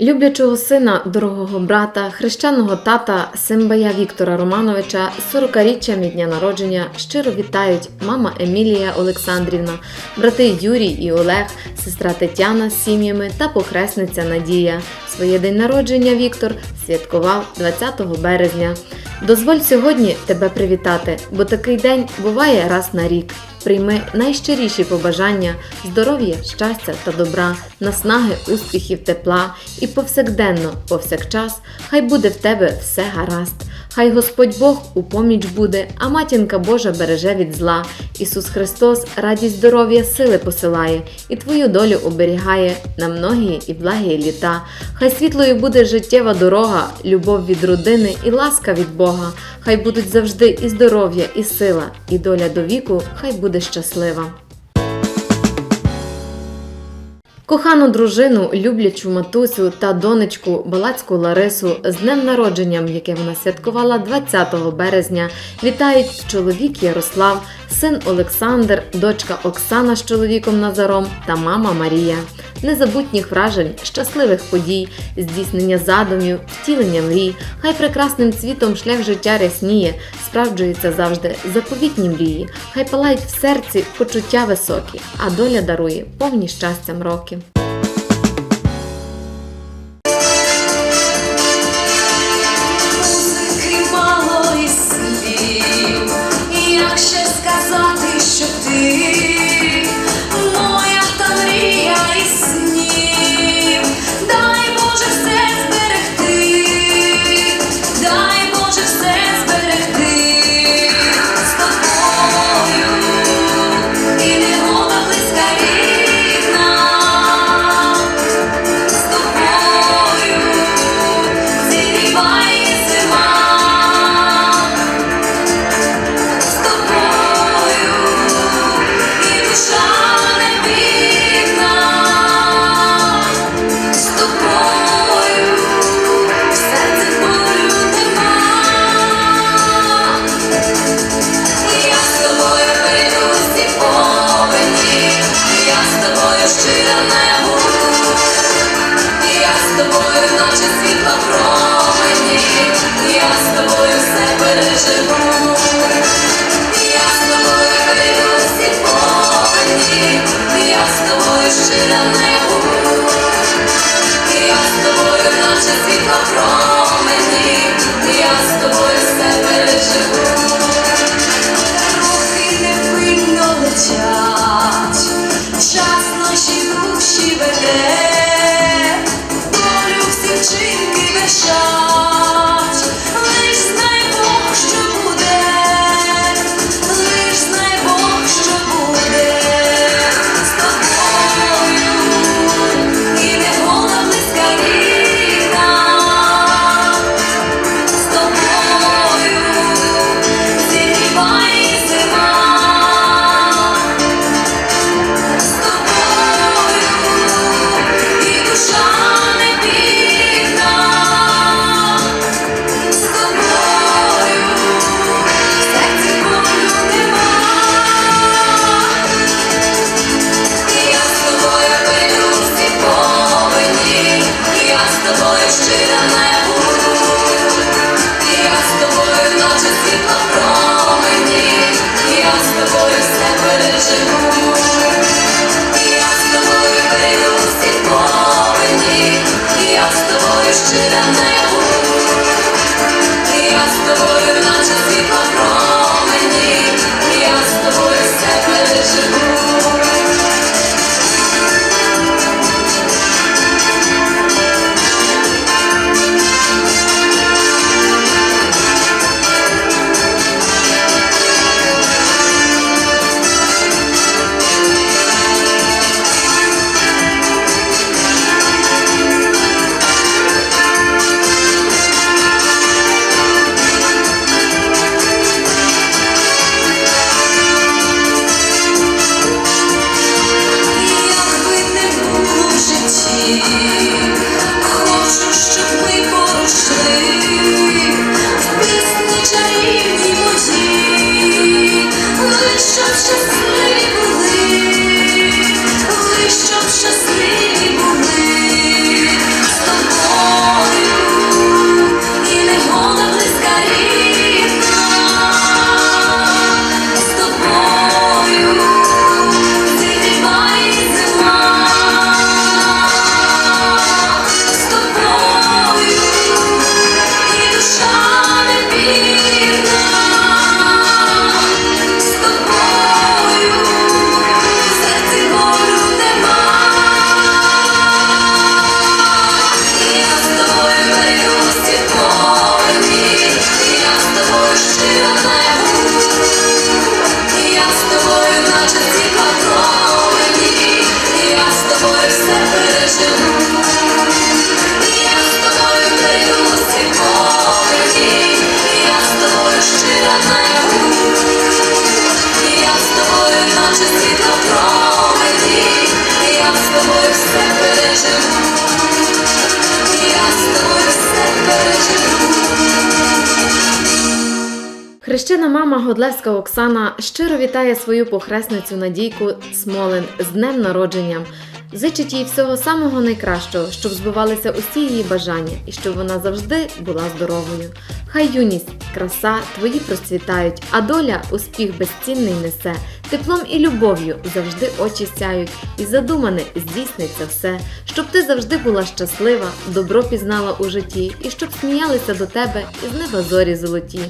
Люблячого сина, дорогого брата, хрещеного тата Симбая Віктора Романовича з 40-річчям від дня народження щиро вітають мама Емілія Олександрівна, брати Юрій і Олег, сестра Тетяна з сім'ями та похресниця Надія. Своє день народження Віктор святкував 20 березня. Дозволь сьогодні тебе привітати, бо такий день буває раз на рік. Прийми найщиріші побажання, здоров'я, щастя та добра, наснаги, успіхів, тепла і повсякденно, повсякчас, хай буде в тебе все гаразд. Хай Господь Бог у поміч буде, а матінка Божа береже від зла. Ісус Христос радість здоров'я, сили посилає, і твою долю оберігає на многії і благі літа. Хай світлою буде життєва дорога, любов від родини і ласка від Бога. Хай будуть завжди і здоров'я, і сила, і доля до віку, хай буде щаслива. Кохану дружину, люблячу матусю та донечку Балацьку Ларису з днем народженням, яке вона святкувала 20 березня, вітають чоловік Ярослав, син Олександр, дочка Оксана з чоловіком Назаром та мама Марія. Незабутніх вражень, щасливих подій, здійснення задумів, втілення мрій, хай прекрасним цвітом шлях життя рясніє, справджуються завжди заповітні мрії, хай палають в серці почуття високі, а доля дарує повні щастям роки. Вершать, Хрещена мама Годлевська Оксана щиро вітає свою похресницю Надійку Смолин з днем народження. Зичить їй всього самого найкращого, щоб збувалися усі її бажання і щоб вона завжди була здоровою. Хай юність, краса твої процвітають, а доля успіх безцінний несе. Теплом і любов'ю завжди очі сяють, і задумане здійсниться все, щоб ти завжди була щаслива, добро пізнала у житті, і щоб сміялися до тебе із неба зорі золоті,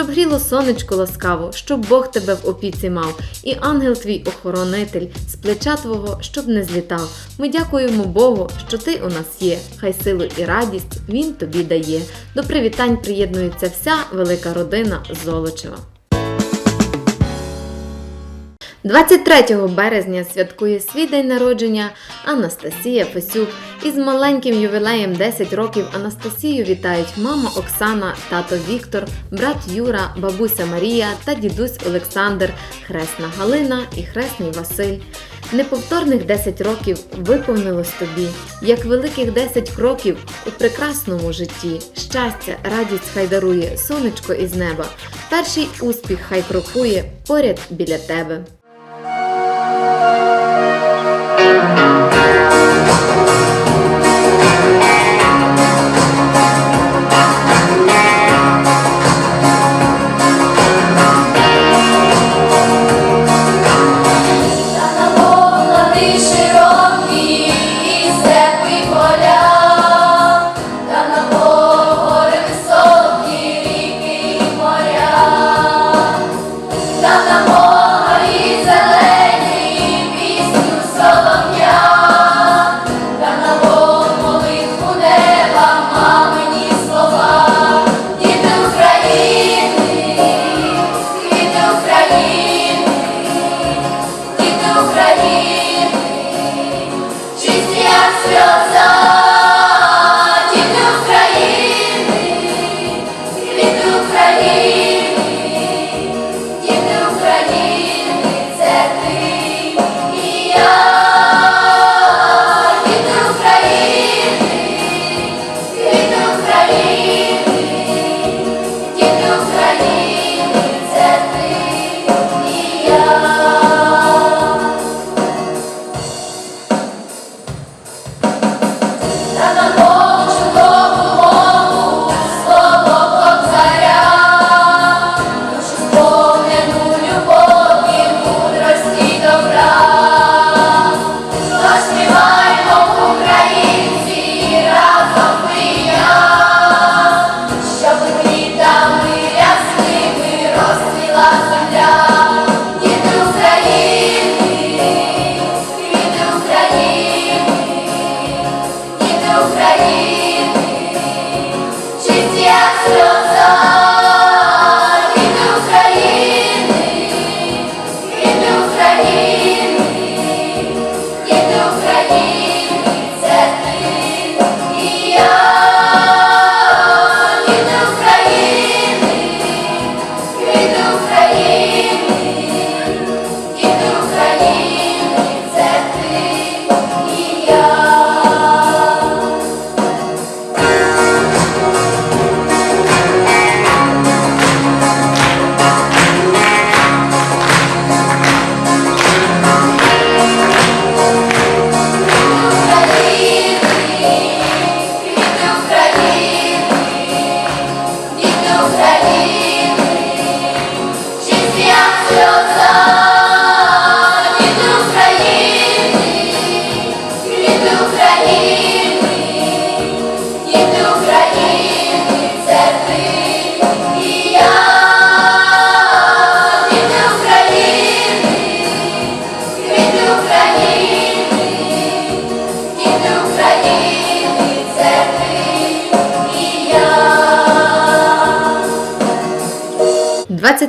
щоб гріло сонечко ласкаво, щоб Бог тебе в опіці мав, і ангел твій охоронитель з плеча твого, щоб не злітав. Ми дякуємо Богу, що ти у нас є. Хай силу і радість він тобі дає. До привітань приєднується вся велика родина Золочева. 23 березня святкує свій день народження Анастасія Фесюк. Із маленьким ювілеєм 10 років Анастасію вітають мама Оксана, тато Віктор, брат Юра, бабуся Марія та дідусь Олександр, хресна Галина і хресний Василь. Неповторних 10 років виповнилось тобі, як великих 10 кроків у прекрасному житті. Щастя, радість хай дарує, сонечко із неба. Перший успіх хай крокує поряд біля тебе.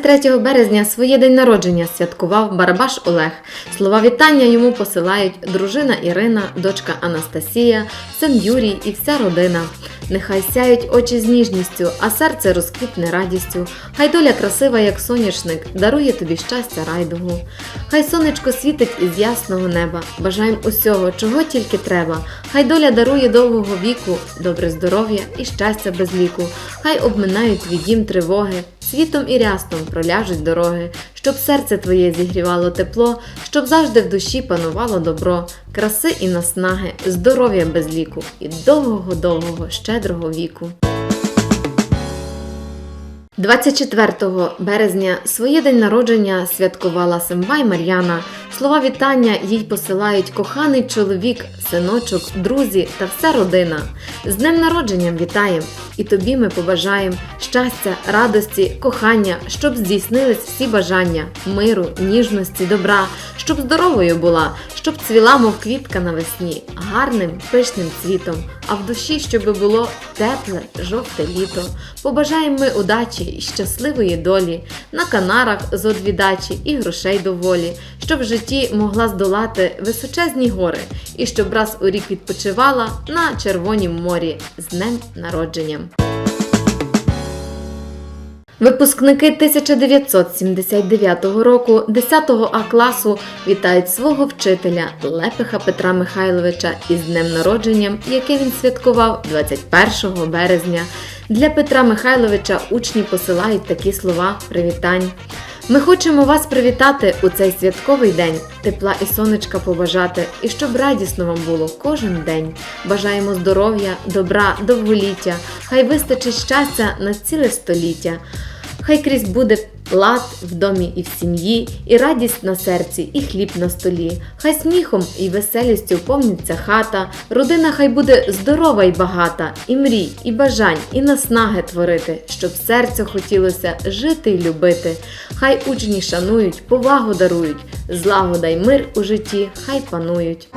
23 березня своє день народження святкував Барабаш Олег. Слова вітання йому посилають дружина Ірина, дочка Анастасія, син Юрій і вся родина. Нехай сяють очі з ніжністю, а серце розквітне радістю. Хай доля красива, як соняшник, дарує тобі щастя райдугу. Хай сонечко світить із ясного неба. Бажаєм усього, чого тільки треба. Хай доля дарує довгого віку, добре здоров'я і щастя без ліку. Хай обминають твій дім тривоги. Світом і рястом проляжуть дороги, щоб серце твоє зігрівало тепло, щоб завжди в душі панувало добро, краси і наснаги, здоров'я без ліку і довгого довгого щедрого віку. 24 березня своє день народження святкувала Сембай Мар'яна. Слова вітання їй посилають коханий чоловік, синочок, друзі та вся родина. З днем народженням вітаєм! І тобі ми побажаємо щастя, радості, кохання, щоб здійснились всі бажання, миру, ніжності, добра, щоб здоровою була, щоб цвіла, мов квітка навесні, гарним, пишним цвітом, а в душі, щоб було тепле, жовте літо. Побажаємо ми удачі і щасливої долі, на канарах з одвідачі і грошей доволі, щоб в житті могла здолати височезні гори, і щоб раз у рік відпочивала на Червонім морі з днем народженням. Випускники 1979 року 10 А класу вітають свого вчителя Лепиха Петра Михайловича із днем народженням, яке він святкував 21 березня. Для Петра Михайловича учні посилають такі слова привітань. Ми хочемо вас привітати у цей святковий день, тепла і сонечка побажати, і щоб радісно вам було кожен день. Бажаємо здоров'я, добра, довголіття, хай вистачить щастя на ціле століття. Хай крізь буде лад в домі і в сім'ї, і радість на серці, і хліб на столі. Хай сміхом і веселістю повниться хата, родина хай буде здорова й багата, і мрій, і бажань, і наснаги творити, щоб серцю хотілося жити й любити. Хай учні шанують, повагу дарують, злагода й мир у житті хай панують.